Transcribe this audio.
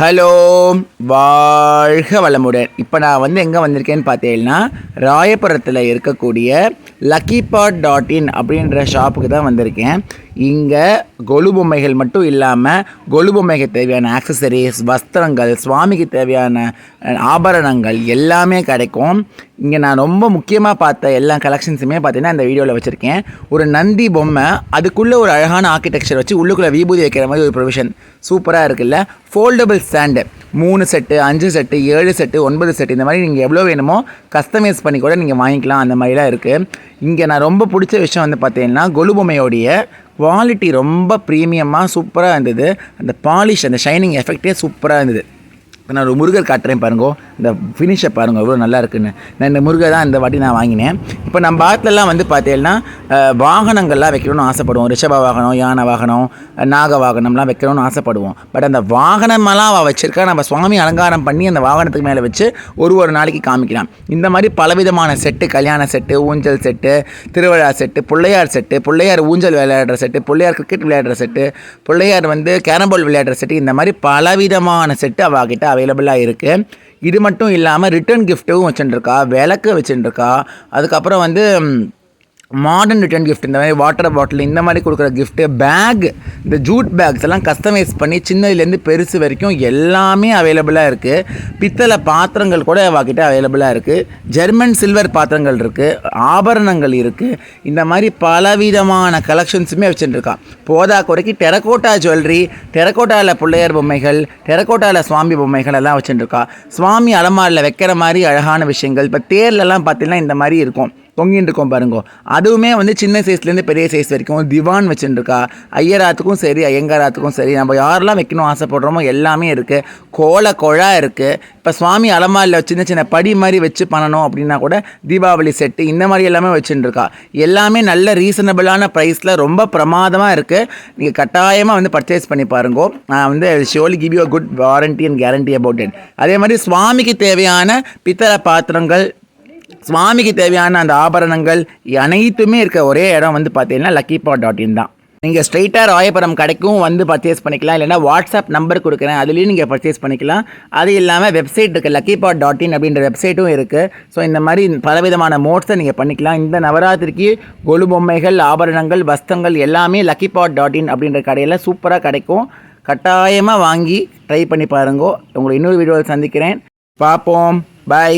Hello வாழ்க வளமுடன். இப்போ நான் வந்து எங்கே வந்திருக்கேன்னு பார்த்தீங்கன்னா ராயபுரத்தில் இருக்கக்கூடிய லக்கி பாட் டாட் இன் அப்படின்ற ஷாப்புக்கு தான் வந்திருக்கேன். இங்கே கொலு பொம்மைகள் மட்டும் இல்லாமல் கொலு பொம்மைக்கு தேவையான ஆக்சசரிஸ் வஸ்திரங்கள் சுவாமிக்கு தேவையான ஆபரணங்கள் எல்லாமே கிடைக்கும். இங்கே நான் ரொம்ப முக்கியமாக பார்த்த எல்லா கலெக்ஷன்ஸுமே பார்த்தீங்கன்னா இந்த வீடியோவில் வச்சுருக்கேன். ஒரு நந்தி பொம்மை அதுக்குள்ளே ஒரு அழகான ஆர்கிடெக்சர் வச்சு உள்ளுக்குள்ளே விபூதி வைக்கிற மாதிரி ஒரு ப்ரொவிஷன் சூப்பராக இருக்குல்ல? ஃபோல்டபுள் ஸ்டாண்டு மூணு செட்டு அஞ்சு செட்டு ஏழு செட்டு ஒன்பது செட்டு இந்த மாதிரி நீங்கள் எவ்வளோ வேணுமோ கஸ்டமைஸ் பண்ணி கூட நீங்கள் வாங்கிக்கலாம். அந்த மாதிரிலாம் இருக்குது இங்கே நான் ரொம்ப பிடிச்ச விஷயம் வந்து பார்த்தீங்கன்னா கொலு பொம்மையோடைய குவாலிட்டி ரொம்ப ப்ரீமியமாக சூப்பராக இருந்தது. அந்த பாலிஷ் அந்த ஷைனிங் எஃபெக்டே சூப்பராக இருந்தது. இப்போ நான் ஒரு முருகர் காட்டுறேன் பாருங்க. இந்த ஃபினிஷை பாருங்கள் எவ்வளோ நல்லா இருக்குன்னு நான் இந்த முருகை தான் இந்த வாட்டி நான் வாங்கினேன். இப்போ நம்ம பாத்துலலாம் வந்து பார்த்தீங்கன்னா வாகனங்கள்லாம் வைக்கணும்னு ஆசைப்படுவோம். ரிஷப வாகனம் யானை வாகனம் நாக வாகனம்லாம் வைக்கணும்னு ஆசைப்படுவோம். பட் அந்த வாகனமெல்லாம் அவள் வச்சிருக்கா நம்ம சுவாமி அலங்காரம் பண்ணி அந்த வாகனத்துக்கு மேலே வச்சு ஒரு ஒரு நாளைக்கு காமிக்கலாம் இந்த மாதிரி பலவிதமான செட்டு கல்யாண செட்டு ஊஞ்சல் செட்டு திருவிழா செட்டு பிள்ளையார் செட்டு பிள்ளையார் ஊஞ்சல் விளையாடுற செட்டு பிள்ளையார் கிரிக்கெட் விளையாடுற செட்டு பிள்ளையார் வந்து கேரம்போல் விளையாடுற செட்டு இந்த மாதிரி பலவிதமான செட்டு அவகிட்ட அவைலபிளாக இருக்குது இது மட்டும் இல்லாமல் ரிட்டர்ன் கிஃப்ட்டும் வச்சுட்டுருக்கா விளக்கு வச்சுட்டுருக்கா அதுக்கப்புறம் வந்து மாடர்ன் ரிட்டர்ன் கிஃப்ட் இந்த மாதிரி வாட்டர் பாட்டில் இந்த மாதிரி கொடுக்குற கிஃப்ட்டு பேக் இந்த ஜூட் பேக்ஸ் எல்லாம் கஸ்டமைஸ் பண்ணி சின்னதுலேருந்து பெருசு வரைக்கும் எல்லாமே அவைலபிளாக இருக்குது பித்தளை பாத்திரங்கள் கூட அவகிட்ட அவைலபிளாக இருக்குது ஜெர்மன் சில்வர் பாத்திரங்கள் இருக்குது ஆபரணங்கள் இருக்குது இந்த மாதிரி பலவிதமான கலெக்ஷன்ஸுமே வச்சுட்டுருக்கான் போதா குறைக்கு டெரகோட்டா ஜுவல்லரி டெரகோட்டாவில் பிள்ளையார் பொம்மைகள் டெரகோட்டாவில் சுவாமி பொம்மைகள் எல்லாம் வச்சுட்டுருக்கா சுவாமி அலமாரில் வைக்கிற மாதிரி அழகான விஷயங்கள். இப்போ தேர்லலாம் பார்த்தீங்கன்னா இந்த மாதிரி இருக்கும். தொங்கின்னு பாருங்கோ. பாருங்க அதுவுமே வந்து சின்ன சைஸ்லேருந்து பெரிய சைஸ் வரைக்கும் திவான் வச்சுட்டுருக்கா ஐயராத்துக்கும் சரி ஐயங்காராத்துக்கும் சரி நம்ம யாரெல்லாம் வைக்கணும் ஆசைப்படுறோமோ எல்லாமே இருக்குது கோல குழா இருக்குது இப்போ சுவாமி அலமாரியில் சின்ன சின்ன படி மாதிரி வச்சு பண்ணணும் அப்படின்னா கூட தீபாவளி செட்டு இந்த மாதிரி எல்லாமே வச்சுட்டுருக்கா எல்லாமே நல்ல ரீசனபிளான ப்ரைஸில் ரொம்ப பிரமாதமாக இருக்குது நீங்கள் கட்டாயமாக வந்து பர்ச்சேஸ் பண்ணி பாருங்கோ. நான் வந்து surely give you good warranty and guarantee about it அதே மாதிரி சுவாமிக்கு தேவையான பித்தளை பாத்திரங்கள் சுவாமிக்கு தேவையான அந்த ஆபரணங்கள் அனைத்துமே இருக்க ஒரே இடம் வந்து பார்த்தீங்கன்னா லக்கி பாட் டாட் இன் தான். நீங்கள் ஸ்ட்ரைட்டாக ராயபுரம் கடைக்கும் வந்து பர்ச்சேஸ் பண்ணிக்கலாம். இல்லைன்னா வாட்ஸ்அப் நம்பர் கொடுக்குறேன். அதுலேயும் நீங்கள் பர்ச்சேஸ் பண்ணிக்கலாம். அது இல்லாமல் வெப்சைட் இருக்குது லக்கி பாட் டாட் இன் அப்படின்ற வெப்சைட்டும் இருக்குது ஸோ இந்த மாதிரி பலவிதமான மோட்ஸை நீங்கள் பண்ணிக்கலாம். இந்த நவராத்திரிக்கு கொலு பொம்மைகள் ஆபரணங்கள் வஸ்தங்கள் எல்லாமே லக்கி பாட் டாட் இன் அப்படின்ற கடையில் சூப்பராக கிடைக்கும். கட்டாயமாக வாங்கி ட்ரை பண்ணி பாருங்க. உங்களை இன்னொரு வீடியோவில் சந்திக்கிறேன். பார்ப்போம். பை